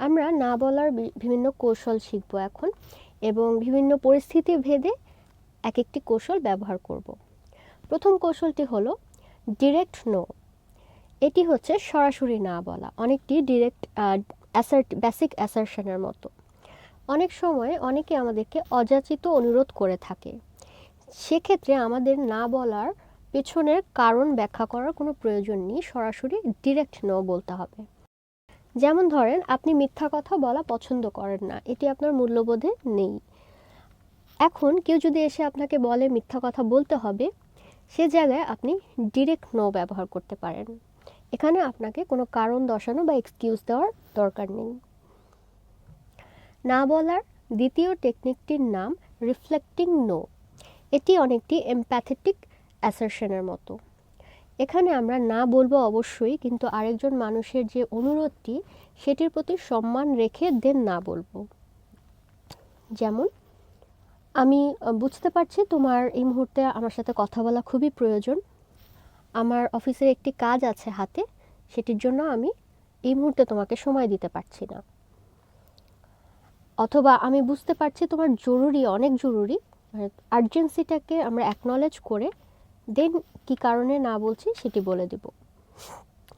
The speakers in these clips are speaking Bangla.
আমরা না বলার বিভিন্ন কৌশল শিখব এখন এবং বিভিন্ন পরিস্থিতি ভেদে এক একটি কৌশল ব্যবহার করব। প্রথম কৌশলটি হলো ডিরেক্ট নো এটি হচ্ছে সরাসরি না বলা, অনেকটি ডিরেক্ট অ্যাসার্ট বেসিক অ্যাসারশনের মতো। অনেক সময় অনেকে আমাদেরকে অযাচিত অনুরোধ করে থাকে। সেক্ষেত্রে আমাদের না বলার পেছনের কারণ ব্যাখ্যা করার কোনো প্রয়োজন নেই, সরাসরি ডিরেক্ট নো বলতে হবে। যেমন ধরেন, আপনি মিথ্যা কথা বলা পছন্দ করেন না, এটি আপনার মূল্যবোধে নেই। এখন কেউ যদি এসে আপনাকে বলে মিথ্যা কথা বলতে হবে, সে জায়গায় আপনি ডিরেক্ট নো ব্যবহার করতে পারেন। এখানে আপনাকে কোনো কারণ দর্শানো বা এক্সকিউজ দেওয়ার দরকার নেই। না বলার দ্বিতীয় টেকনিকটির নাম রিফ্লেক্টিং নো এটি অনেকটি এমপ্যাথেটিক অ্যাসারশনের মতো। এখানে আমরা না বলব অবশ্যই, কিন্তু আরেকজন মানুষের যে অনুরোধটি, সেটির প্রতি সম্মান রেখে দেন না বলব। যেমন, আমি বুঝতে পারছি তোমার এই মুহূর্তে আমার সাথে কথা বলা খুবই প্রয়োজন। আমার অফিসের একটি কাজ আছে হাতে, সেটির জন্য আমি এই মুহূর্তে তোমাকে সময় দিতে পারছি না। অথবা আমি বুঝতে পারছি তোমার জরুরি, অনেক জরুরি আর্জেন্সিটাকে আমরা অ্যাকনলেজ করে দেন কি কারণে না বলছি সেটি বলে দেব।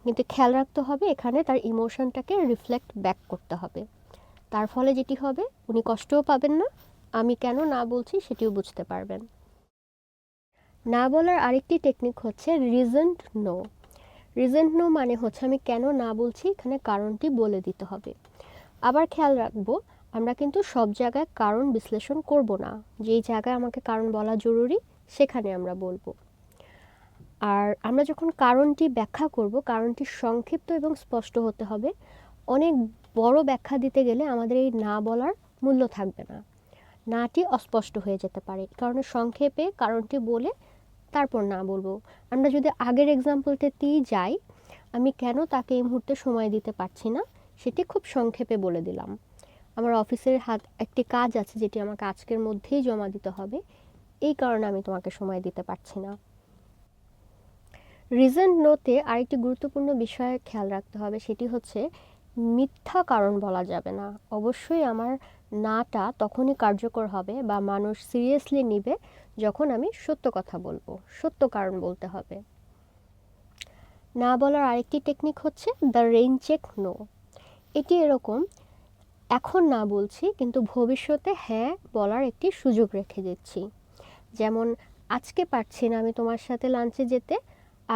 কিন্তু খেয়াল রাখতে হবে এখানে তার ইমোশনটাকে রিফ্লেক্ট ব্যাক করতে হবে। তার ফলে যেটি হবে, উনি কষ্টও পাবেন না, আমি কেন না বলছি সেটিও বুঝতে পারবেন। না বলার আরেকটি টেকনিক হচ্ছে রিজেন্ট নো রিজেন্ট নো মানে হচ্ছে আমি কেন না বলছি, এখানে কারণটি বলে দিতে হবে। আবার খেয়াল রাখব, আমরা কিন্তু সব জায়গায় কারণ বিশ্লেষণ করব না। যেই জায়গায় আমাকে কারণ বলা জরুরি, সেখানে আমরা বলব। আর আমরা যখন কারণটি ব্যাখ্যা করব, কারণটি সংক্ষিপ্ত এবং স্পষ্ট হতে হবে, অনেক বড় ব্যাখ্যা দিতে গেলে আমাদের এই না বলার মূল্য থাকবে না। নাটি অস্পষ্ট হয়ে যেতে পারে কারণে সংক্ষেপে কারণটি বলে তারপর না বলব। আমরা যদি আগের এক্সাম্পলটাতেই যাই, আমি কেন তাকে এই মুহূর্তে সময় দিতে পারছি না, সেটি খুব সংক্ষেপে বলে দিলাম। আমার অফিসের হাত, একটি কাজ আছে যেটি আমাকে আজকের মধ্যেই জমা দিতে হবে, এই কারণে আমি তোমাকে সময় দিতে পারছি না। রিজন নোতে আরেকটি গুরুত্বপূর্ণ বিষয় খেয়াল রাখতে হবে, সেটি হচ্ছে মিথ্যা কারণ বলা যাবে না। অবশ্যই আমার নাটা তখনই কার্যকর হবে বা মানুষ সিরিয়াসলি নিবে যখন আমি সত্য কথা বলব, সত্য কারণ বলতে হবে। না বলার আরেকটি টেকনিক হচ্ছে দ্য রেইন চেক নো। এটি এরকম, এখন না বলছি, কিন্তু ভবিষ্যতে হ্যাঁ বলার একটি সুযোগ রেখে দিচ্ছি। যেমন, আজকে পারছি না আমি তোমার সাথে লাঞ্চে যেতে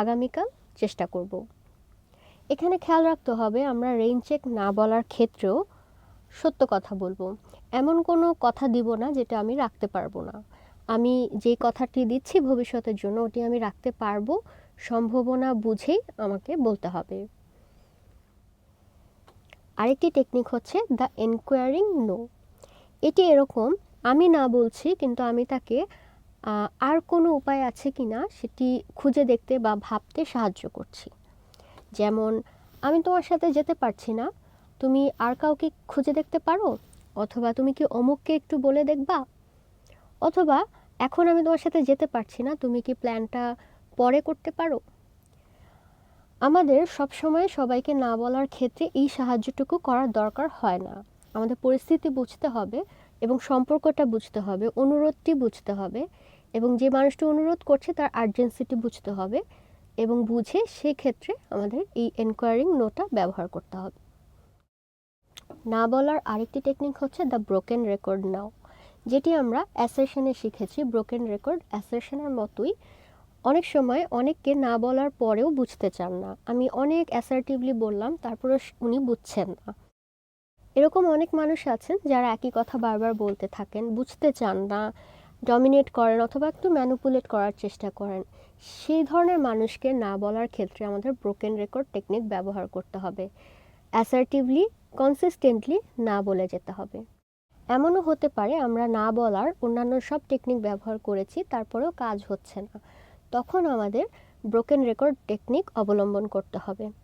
আগামীকাল চেষ্টা করব। এখানে খেয়াল রাখতে হবে, আমরা রেইন চেক না বলার ক্ষেত্রেও সত্য কথা বলব। এমন কোনো কথা দিব না যেটা আমি রাখতে পারব না। আমি যে কথাটি দিচ্ছি ভবিষ্যতের জন্য ওটি আমি রাখতে পারব, সম্ভাবনা বুঝেই আমাকে বলতে হবে। আরেকটি টেকনিক হচ্ছে দ্য এনকোয়ারিং নো এটি এরকম, আমি না বলছি, কিন্তু আমি তাকে আর কোনো উপায় আছে কি না সেটি খুঁজে দেখতে বা ভাবতে সাহায্য করছি। যেমন, আমি তোমার সাথে যেতে পারছি না, তুমি আর কাউকে খুঁজে দেখতে পারো? অথবা তুমি কি অমুককে একটু বলে দেখবা? অথবা, এখন আমি তোমার সাথে যেতে পারছি না, তুমি কি প্ল্যানটা পরে করতে পারো? আমাদের সবসময় সবাইকে না বলার ক্ষেত্রে এই সাহায্যটুকু করার দরকার হয় না। আমাদের পরিস্থিতি বুঝতে হবে এবং সম্পর্কটা বুঝতে হবে, অনুরোধটি বুঝতে হবে এবং যে মানুষটি অনুরোধ করছে তার আর্জেন্সিটি বুঝতে হবে এবং বুঝে সেই ক্ষেত্রে আমাদের এই এনকোয়ারিং নোটা ব্যবহার করতে হবে। না বলার আরেকটি টেকনিক হচ্ছে দ্য ব্রোকেন রেকর্ড নাও যেটি আমরা অ্যাসেশনে শিখেছি। ব্রোকেন রেকর্ড অ্যাসেশনের মতোই অনেক সময় অনেককে না বলার পরেও বুঝতে চান না। আমি অনেক অ্যাসার্টিভলি বললাম তারপরে উনি বুঝছেন না। এরকম অনেক মানুষ আছেন যারা একই কথা বারবার বলতে থাকেন, বুঝতে চান না ডমিনেট করেন অথবা একটু ম্যানুপুলেট করার চেষ্টা করেন। সেই ধরনের মানুষকে না বলার ক্ষেত্রে আমাদের ব্রোকেন রেকর্ড টেকনিক ব্যবহার করতে হবে। অ্যাসার্টিভলি কনসিস্টেন্টলি না বলে যেতে হবে। এমনও হতে পারে আমরা না বলার অন্যান্য সব টেকনিক ব্যবহার করেছি, তারপরেও কাজ হচ্ছে না। তখন আমাদের ব্রোকেন রেকর্ড টেকনিক অবলম্বন করতে হবে।